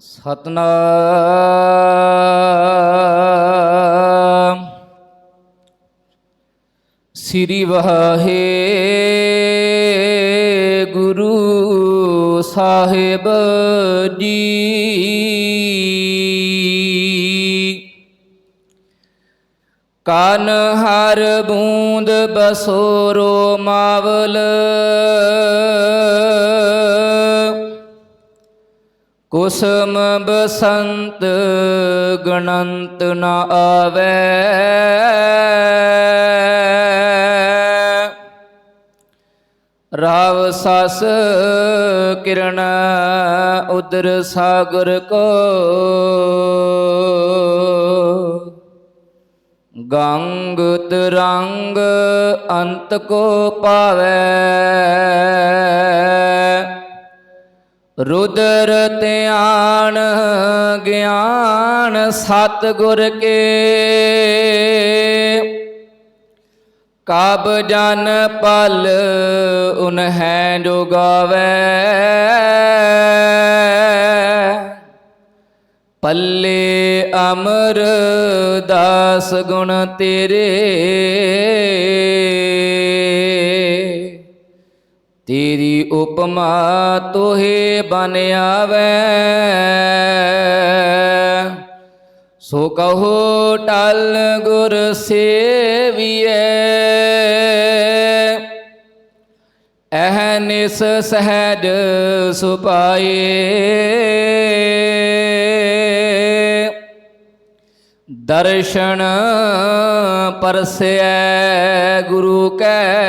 ਸਤਨਾਮ। ਸ੍ਰੀ ਵਾਹਿਗੁਰੂ ਸਾਹਿਬ ਜੀ। ਕਨ ਹਰ ਬੂੰਦ ਬਸੋਰੋ ਮਾਵਲ। ਕੁਸਮ ਬਸੰਤ ਗਣੰਤ ਨ ਆਵੈ। ਰਾਵ ਸਸ ਕਿਰਨ ਉਦਰ ਸਾਗਰ ਕੋ। ਗੰਗ ਤਰੰਗ ਅੰਤ ਕੋ ਪਾਵੈ। ਰੁਦਰ ਧਿਆਨ ਗਿਆਨ ਸਤ ਗੁਰ ਕੇ। ਕਬ ਜਨ ਪਲ ਉਨਹਿ ਜੋ ਗਾਵੇ ਪੱਲੇ ਅਮਰ ਦਾਸ ਗੁਣ ਤੇਰੇ। ਤੇਰੀ ਉਪਮਾ ਤੋਹੇ ਬਨ ਆਵੈ। ਸੋ ਕਹੋ ਟਲ ਗੁਰ ਸੇਵੀਐ। ਐਹ ਨਿਸ ਸਹਿਜ ਸੁਪਾਏ। ਦਰਸ਼ਨ ਪਰਸੈ ਗੁਰੂ ਕੈ।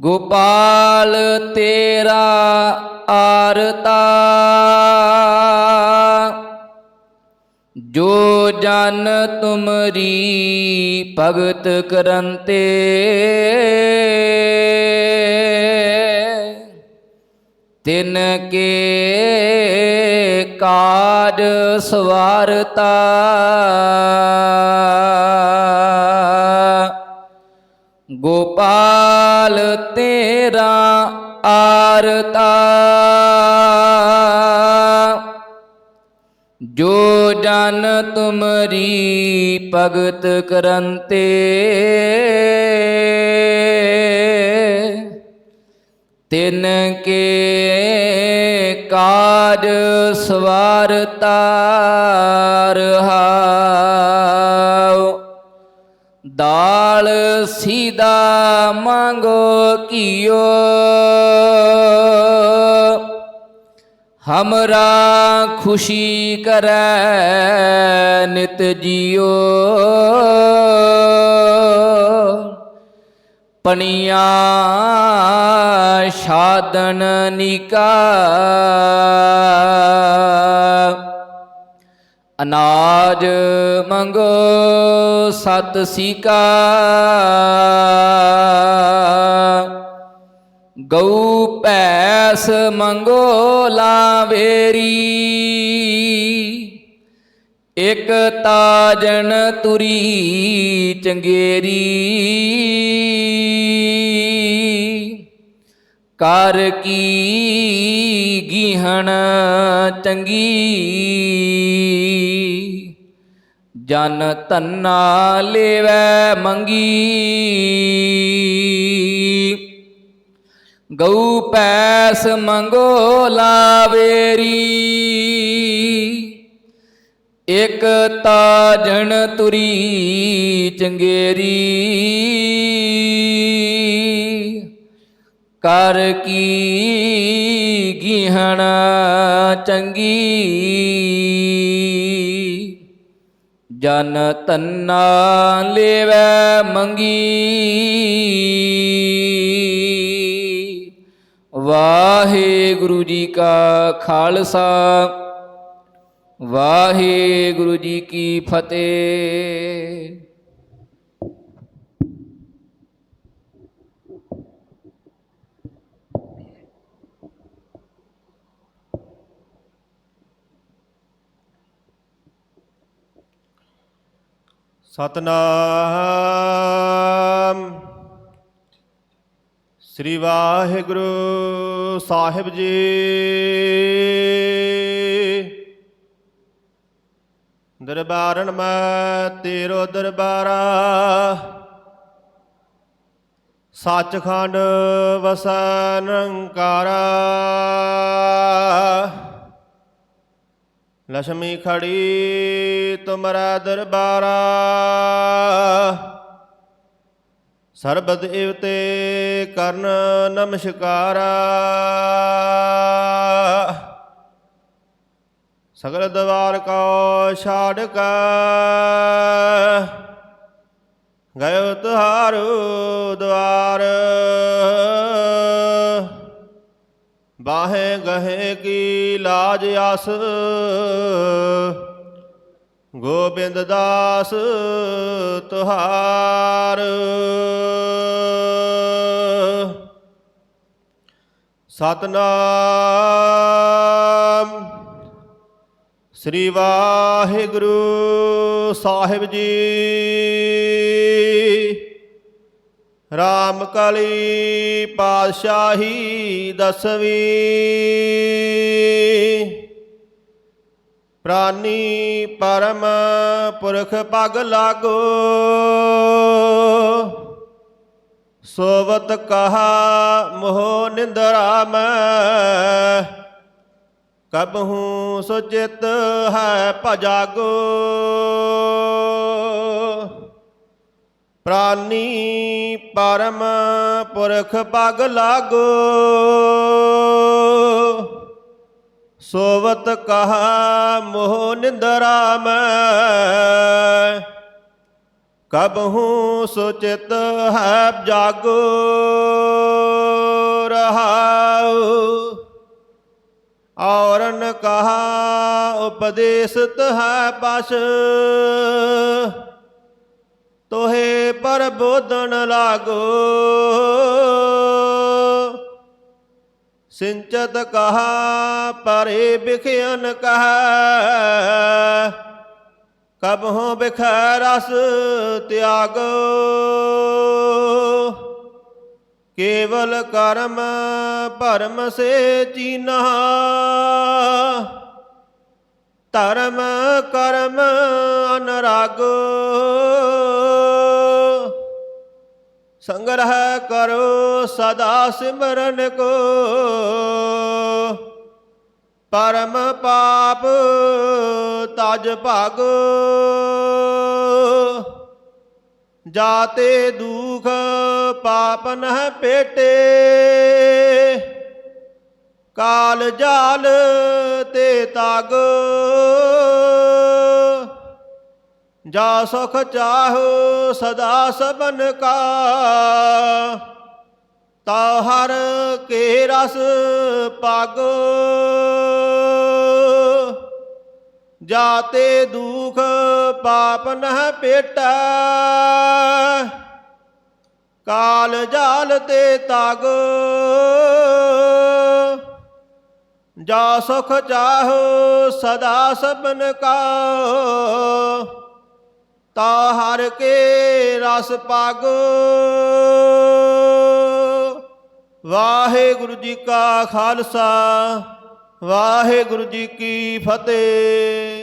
ਗੋਪਾਲ ਤੇਰਾ ਆਰਤਾ। ਜੋ ਜਨ ਤੁਮਰੀ ਭਗਤ ਕਰੰਤੇ। ਤਿਨ ਕੇ ਕਾਜ ਸਵਾਰਤਾ। ਗੋਪਾਲ ਤੇਰਾ ਆਰਤਾ। ਜੋ ਜਨ ਤੁਮਰੀ ਭਗਤ ਕਰੰਤੇ। ਤਿਨ ਕੇ ਕਾਜ ਸਵਾਰਤਾ ਰਹਾਉ ਦਾਲ ਸੀਦਾ ਮੰਗੋ ਕੀਓ। ਹਮਰਾ ਖੁਸ਼ੀ ਕਰੈ ਨਿਤ ਜੀਓ। ਪਣੀਆਂ ਸਾਧਨ ਨਿਕਾ ਅਨਾਜ ਮੰਗੋ ਸਤ ਸੀਕਾ ਗਊ ਪੈਸ ਮੰਗੋ ਲਾਵੇਰੀ। ਇਕ ਤਾਜਨ ਤੁਰੀ ਚੰਗੇਰੀ। ਕਰ ਕੀ ਗੀਹਣ ਚੰਗੀ। ਜਨ ਧੰਨਾ ਲੇਵੈ ਮੰਗੀ। ਗਊ ਪੈਸ ਮੰਗੋ ਲਾਵੇਰੀ। ਇਕ ਤਾਜਣ ਤੁਰੀ ਚੰਗੇਰੀ। ਕਰ ਕੀ ਗੀਹਣ ਚੰਗੀ। ਜਨ ਤੰਨਾ ਲੇਵੈ ਮੰਗੀ। ਵਾਹਿਗੁਰੂ ਜੀ ਕਾ ਖਾਲਸਾ ਵਾਹਿਗੁਰੂ ਜੀ ਕੀ ਫਤਿਹ। ਸਤਨਾਮ। ਸ੍ਰੀ ਵਾਹਿਗੁਰੂ ਸਾਹਿਬ ਜੀ। ਦਰਬਾਰਨ ਮੈਂ ਤੇਰੋ ਦਰਬਾਰਾ। ਸੱਚਖੰਡ ਵਸੈ ਨਿਰੰਕਾਰਾ। ਲక్ష్ਮੀ ਖੜੀ ਤੁਮਰਾ ਦਰਬਾਰਾ। ਸਰਬ ਦੇਵਤੇ ਕਰਨ ਨਮਸਕਾਰਾ। ਸਗਲ ਦਵਾਰ ਕੋ ਛਾੜ ਕਾ। ਗਇਓ ਤੁਹਾਰੂ ਦਵਾਰ। ਬਾਹੇ ਗਹੇ ਕੀ ਲਾਜ ਆਸ। ਗੋਬਿੰਦ ਦਾਸ ਤੁਹਾਰ। ਸਤਨਾਮ ਸ੍ਰੀ ਵਾਹਿਗੁਰੂ ਸਾਹਿਬ ਜੀ। ਰਾਮ ਕਲੀ ਪਾਤਸ਼ਾਹੀ ਦਸਵੀਂ। ਪ੍ਰਾਨੀ ਪਰਮ ਪੁਰਖ ਪਗ ਲਾਗੋ। ਸੋਵਤ ਕਹਾ ਮੋਹ ਨਿੰਦਰਾ ਮੈਂ। ਕਬਹੂ ਸੁਚਿਤ ਹੈ ਭਜਾਗੋ। ਪ੍ਰਾਨੀ ਪਰਮ ਪੁਰਖ ਪਗ ਲਾਗੋ। ਸੋਵਤ ਕਹਾ ਮੋਹ ਨਿੰਦਰਾ ਮੈਂ ਕਬਹੂ ਸੁਚਿਤ ਹੈ ਜਾਗੋ ਰਹਾਉ। ਔਰਨ ਕਹਾ ਉਪਦੇਸਤ ਹੈ ਬਸ। ਤੋਹੇ ਪਰਬੋਧਨ ਲਾਗੋ। ਸਿੰਚਤ ਕਹਾ ਪਰੇ ਬਿਖਿਆਨ ਕਹਾ। ਕਬ ਹੋ ਬਿਖੈ ਰਸ ਤਿਆਗੋ। ਕੇਵਲ ਕਰਮ ਭਰਮ ਸੇ ਚੀਨਾ ਧਰਮ, ਕਰਮ, ਅਨਰਾਗੋ। ਸੰਗ੍ਰਹਿ ਕਰੋ ਸਦਾ ਸਿਮਰਨ ਕੋ। ਪਰਮ ਪਾਪ ਤਜ ਭਾਗੋ। ਜਾਤੇ ਦੁਖ ਪਾਪ ਨਹਿ ਪੇਟੇ। ਕਾਲ ਜਾਲ ਤੇ ਤਾਗੋ। ਜਾ ਸੁਖ ਚਾਹੋ ਸਦਾ ਸਬਨ ਕਾ। ਤਾ ਹਰ ਕੇ ਰਸ ਪਾਗੋ। ਜਾਤੇ ਦੁਖ ਪਾਪ ਨਹਿ ਪੇਟਾ। ਕਾਲ ਜਾਲ ਤੇ ਤਾਗੋ। ਜਾ ਸੁਖ ਚਾਹੋ ਸਦਾ ਸਬਨ ਕਾ ਤਾ ਹਰ ਕੇ ਰਸ ਪਾਗੋ ਵਾਹਿਗੁਰੂ ਜੀ ਕਾ ਖਾਲਸਾ ਵਾਹਿਗੁਰੂ ਜੀ ਕੀ ਫਤਿਹ।